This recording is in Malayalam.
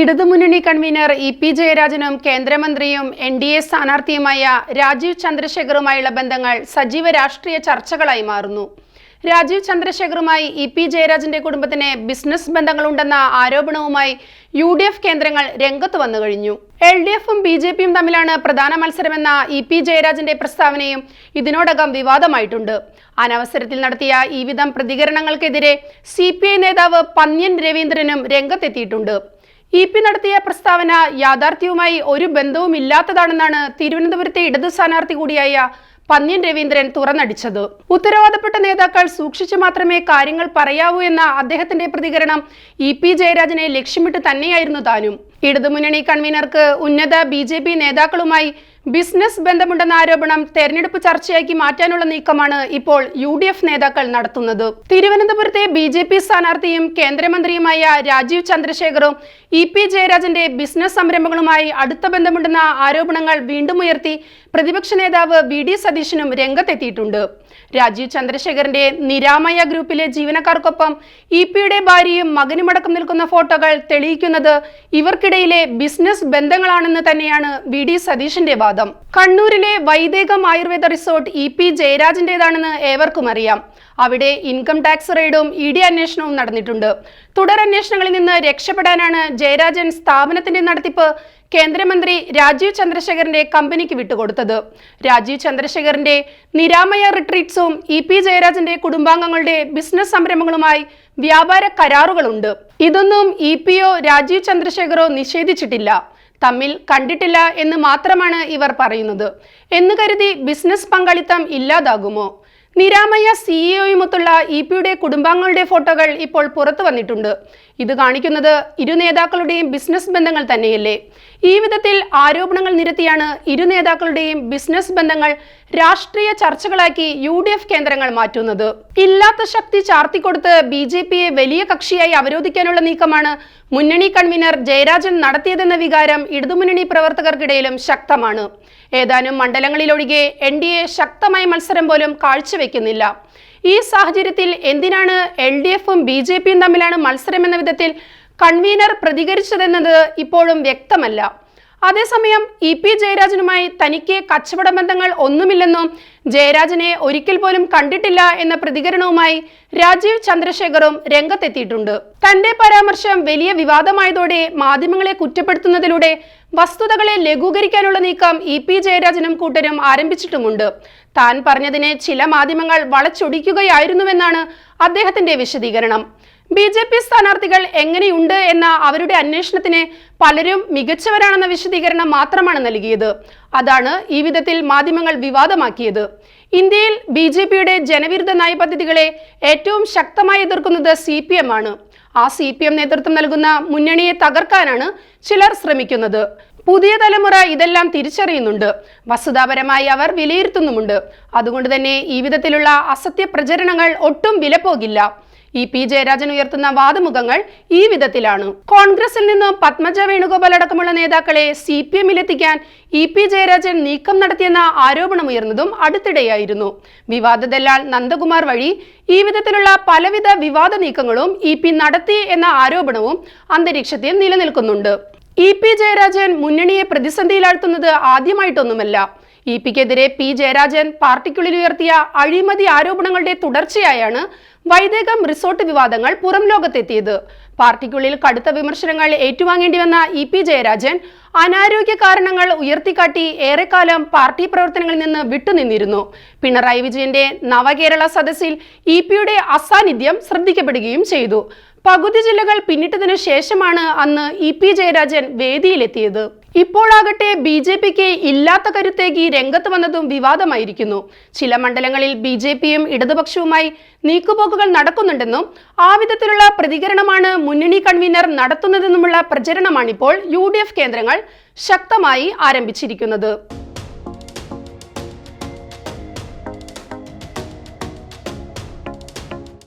ഇടതുമുന്നണി കൺവീനർ ഇ പി ജയരാജനും കേന്ദ്രമന്ത്രിയും എൻ ഡി എ സ്ഥാനാർത്ഥിയുമായ രാജീവ് ചന്ദ്രശേഖറുമായുള്ള ബന്ധങ്ങൾ സജീവ രാഷ്ട്രീയ ചർച്ചകളായി മാറുന്നു. രാജീവ് ചന്ദ്രശേഖറുമായി ഇ പി ജയരാജന്റെ കുടുംബത്തിന് ബിസിനസ് ബന്ധങ്ങളുണ്ടെന്ന ആരോപണവുമായി യു ഡി എഫ് കേന്ദ്രങ്ങൾ രംഗത്ത് വന്നു കഴിഞ്ഞു. എൽ ഡി എഫും ബി ജെ പിയും തമ്മിലാണ് പ്രധാന മത്സരമെന്ന ഇ പി ജയരാജന്റെ പ്രസ്താവനയും ഇതിനോടകം വിവാദമായിട്ടുണ്ട്. അനവസരത്തിൽ നടത്തിയ ഈ വിധം പ്രതികരണങ്ങൾക്കെതിരെ സി പി ഐ നേതാവ് പന്ന്യൻ രവീന്ദ്രനും രംഗത്തെത്തിയിട്ടുണ്ട്. ഇ പി നടത്തിയ പ്രസ്താവന യാഥാർത്ഥ്യവുമായി ഒരു ബന്ധവും ഇല്ലാത്തതാണെന്നാണ് തിരുവനന്തപുരത്തെ ഇടതു സ്ഥാനാർത്ഥി കൂടിയായ പന്ന്യൻ രവീന്ദ്രൻ തുറന്നടിച്ചത്. ഉത്തരവാദപ്പെട്ട നേതാക്കൾ സൂക്ഷിച്ചു മാത്രമേ കാര്യങ്ങൾ പറയാവൂ എന്ന അദ്ദേഹത്തിന്റെ പ്രതികരണം ഇ പി ജയരാജനെ ലക്ഷ്യമിട്ട് തന്നെയായിരുന്നു താനും. ഇടതുമുന്നണി കൺവീനർക്ക് ഉന്നത ബി ജെ പി നേതാക്കളുമായി ബിസിനസ് ബന്ധമുണ്ടെന്ന ആരോപണം തെരഞ്ഞെടുപ്പ് ചർച്ചയാക്കി മാറ്റാനുള്ള നീക്കമാണ് ഇപ്പോൾ യു ഡി എഫ് നേതാക്കൾ നടത്തുന്നത്. തിരുവനന്തപുരത്തെ ബി ജെ പി സ്ഥാനാർത്ഥിയും കേന്ദ്രമന്ത്രിയുമായ രാജീവ് ചന്ദ്രശേഖറും ഇ പി ജയരാജന്റെ ബിസിനസ് സംരംഭങ്ങളുമായി അടുത്ത ബന്ധമുണ്ടെന്ന ആരോപണങ്ങൾ വീണ്ടും ഉയർത്തി പ്രതിപക്ഷ നേതാവ് വി ഡി സതീശനും രംഗത്തെത്തിയിട്ടുണ്ട്. രാജീവ് ചന്ദ്രശേഖരന്റെ നിരാമയ ഗ്രൂപ്പിലെ ജീവനക്കാർക്കൊപ്പം ഇ പിയുടെ ഭാര്യയും മകനുമടക്കം നിൽക്കുന്ന ഫോട്ടോകൾ തെളിയിക്കുന്നത് ഇവർക്കിടയിലെ ബിസിനസ് ബന്ധങ്ങളാണെന്ന് തന്നെയാണ് വി ഡി സതീശന്റെ വാദം. കണ്ണൂരിലെ Vaidekam Ayurveda resort E P ജയരാജന്റേതാണെന്ന് ഏവർക്കും അറിയാം. അവിടെ ഇൻകം ടാക്സ് റെയ്ഡും ഇ ഡി അന്വേഷണവും നടന്നിട്ടുണ്ട്. തുടരന്വേഷണങ്ങളിൽ നിന്ന് രക്ഷപ്പെടാനാണ് ജയരാജൻ സ്ഥാപനത്തിന്റെ നടത്തിപ്പ് കേന്ദ്രമന്ത്രി രാജീവ് ചന്ദ്രശേഖറിന്റെ കമ്പനിക്ക് വിട്ടുകൊടുത്തത്. രാജീവ് ചന്ദ്രശേഖറിന്റെ നിരാമയ റിട്രീറ്റ്സും ഇ പി ജയരാജന്റെ കുടുംബാംഗങ്ങളുടെ ബിസിനസ് സംരംഭങ്ങളുമായി വ്യാപാര കരാറുകളുണ്ട്. ഇതൊന്നും ഇ പിയോ രാജീവ് ചന്ദ്രശേഖരോ നിഷേധിച്ചിട്ടില്ല. തമ്മിൽ കണ്ടിട്ടില്ല എന്ന് മാത്രമാണ് ഇവർ പറയുന്നത്. എന്ന് കരുതി ബിസിനസ് പങ്കാളിത്തം ഇല്ലാതാകുമോ? നിരാമയ സിഇഒയുമൊത്തുള്ള ഇ പിയുടെ കുടുംബാംഗങ്ങളുടെ ഫോട്ടോകൾ ഇപ്പോൾ പുറത്തു വന്നിട്ടുണ്ട്. ഇത് കാണിക്കുന്നത് ഇരു നേതാക്കളുടെയും ബിസിനസ് ബന്ധങ്ങൾ തന്നെയല്ലേ? ഈ വിധത്തിൽ ആരോപണങ്ങൾ നിരത്തിയാണ് ഇരു നേതാക്കളുടെയും ബിസിനസ് ബന്ധങ്ങൾ രാഷ്ട്രീയ ചർച്ചകളാക്കി യു ഡി എഫ് കേന്ദ്രങ്ങൾ മാറ്റുന്നത്. ഇല്ലാത്ത ശക്തി ചാർത്തിക്കൊടുത്ത് ബി ജെ പിയെ വലിയ കക്ഷിയായി അവരോധിക്കാനുള്ള നീക്കമാണ് മുന്നണി കൺവീനർ ജയരാജൻ നടത്തിയതെന്ന വികാരം ഇടതുമുന്നണി പ്രവർത്തകർക്കിടയിലും ശക്തമാണ്. ഏതാനും മണ്ഡലങ്ങളിലൊഴികെ എൻ ഡി എ ശക്തമായ മത്സരം പോലും കാഴ്ചവെക്കുന്നില്ല. ഈ സാഹചര്യത്തിൽ എന്തിനാണ് എൽ ഡി എഫും ബി ജെ പിയും തമ്മിലാണ് മത്സരമെന്ന വിധത്തിൽ കൺവീനർ പ്രതികരിച്ചതെന്നത് ഇപ്പോഴും വ്യക്തമല്ല. അതേസമയം ഇ പി ജയരാജനുമായി തനിക്ക് കച്ചവട ബന്ധങ്ങൾ ഒന്നുമില്ലെന്നും ജയരാജനെ ഒരിക്കൽ പോലും കണ്ടിട്ടില്ല എന്ന പ്രതികരണവുമായി രാജീവ് ചന്ദ്രശേഖറും രംഗത്തെത്തിയിട്ടുണ്ട്. തന്റെ പരാമർശം വലിയ വിവാദമായതോടെ മാധ്യമങ്ങളെ കുറ്റപ്പെടുത്തുന്നതിലൂടെ വസ്തുതകളെ ലഘൂകരിക്കാനുള്ള നീക്കം ഇ പി ജയരാജനും കൂട്ടരും ആരംഭിച്ചിട്ടുമുണ്ട്. താൻ പറഞ്ഞതിനെ ചില മാധ്യമങ്ങൾ വളച്ചൊടിക്കുകയായിരുന്നുവെന്നാണ് അദ്ദേഹത്തിന്റെ വിശദീകരണം. ബി ജെ പി സ്ഥാനാർത്ഥികൾ എങ്ങനെയുണ്ട് എന്ന അവരുടെ അന്വേഷണത്തിന് പലരും മികച്ചവരാണെന്ന വിശദീകരണം മാത്രമാണ് നൽകിയത്. അതാണ് ഈ വിധത്തിൽ മാധ്യമങ്ങൾ വിവാദമാക്കിയത്. ഇന്ത്യയിൽ ബി ജെ പിയുടെ ജനവിരുദ്ധ നയപദ്ധതികളെ ഏറ്റവും ശക്തമായി എതിർക്കുന്നത് സി പി എം ആണ്. ആ സി പി എം നേതൃത്വം നൽകുന്ന മുന്നണിയെ തകർക്കാനാണ് ചിലർ ശ്രമിക്കുന്നത്. പുതിയ തലമുറ ഇതെല്ലാം തിരിച്ചറിയുന്നുണ്ട്. വസ്തുതാപരമായി അവർ വിലയിരുത്തുന്നുമുണ്ട്. അതുകൊണ്ട് തന്നെ ഈ വിധത്തിലുള്ള അസത്യ പ്രചരണങ്ങൾ ഒട്ടും വിലപ്പോകില്ല. ഇ പി ജയരാജൻ ഉയർത്തുന്ന വാദമുഖങ്ങൾ ഈ വിധത്തിലാണ്. കോൺഗ്രസിൽ നിന്ന് പത്മജ വേണുഗോപാൽ അടക്കമുള്ള നേതാക്കളെ സി പി എമ്മിലെത്തിക്കാൻ ഇ പി ജയരാജൻ നീക്കം നടത്തിയെന്ന ആരോപണമുയർന്നതും അടുത്തിടെയായിരുന്നു. വിവാദ ദല്ലാൽ നന്ദകുമാർ വഴി ഈ വിധത്തിലുള്ള പലവിധ വിവാദ നീക്കങ്ങളും ഇ പി നടത്തി എന്ന ആരോപണവും അന്തരീക്ഷത്തിൽ നിലനിൽക്കുന്നുണ്ട്. ഇ പി ജയരാജൻ മുന്നണിയെ പ്രതിസന്ധിയിലാഴ്ത്തുന്നത് ആദ്യമായിട്ടൊന്നുമല്ല. ഇ പിക്കെതിരെ പി ജയരാജൻ പാർട്ടിക്കുള്ളിൽ ഉയർത്തിയ അഴിമതി ആരോപണങ്ങളുടെ തുടർച്ചയായാണ് വൈദേകം റിസോർട്ട് വിവാദങ്ങൾ പുറം ലോകത്തെത്തിയത്. പാർട്ടിക്കുള്ളിൽ കടുത്ത വിമർശനങ്ങൾ ഏറ്റുവാങ്ങേണ്ടി വന്ന ഇ പി ജയരാജൻ അനാരോഗ്യ കാരണങ്ങൾ ഉയർത്തിക്കാട്ടി ഏറെക്കാലം പാർട്ടി പ്രവർത്തനങ്ങളിൽ നിന്ന് വിട്ടുനിന്നിരുന്നു. പിണറായി വിജയന്റെ നവകേരള സദസ്സിൽ ഇ പിയുടെ അസാന്നിധ്യം ശ്രദ്ധിക്കപ്പെടുകയും ചെയ്തു. പകുതി ജില്ലകൾ പിന്നിട്ടതിനു ശേഷമാണ് അന്ന് ഇ പി ജയരാജൻ വേദിയിലെത്തിയത്. ഇപ്പോഴാകട്ടെ ബി ജെ പിക്ക് ഇല്ലാത്ത കരുത്തേക്ക് രംഗത്ത് വന്നതും വിവാദമായിരിക്കുന്നു. ചില മണ്ഡലങ്ങളിൽ ബി ജെ പിയും ഇടതുപക്ഷവുമായി നീക്കുപോക്കുകൾ നടക്കുന്നുണ്ടെന്നും ആ വിധത്തിലുള്ള പ്രതികരണമാണ് മുന്നണി കൺവീനർ നടത്തുന്നതെന്നുമുള്ള പ്രചരണമാണിപ്പോൾ യു കേന്ദ്രങ്ങൾ ശക്തമായി ആരംഭിച്ചിരിക്കുന്നത്.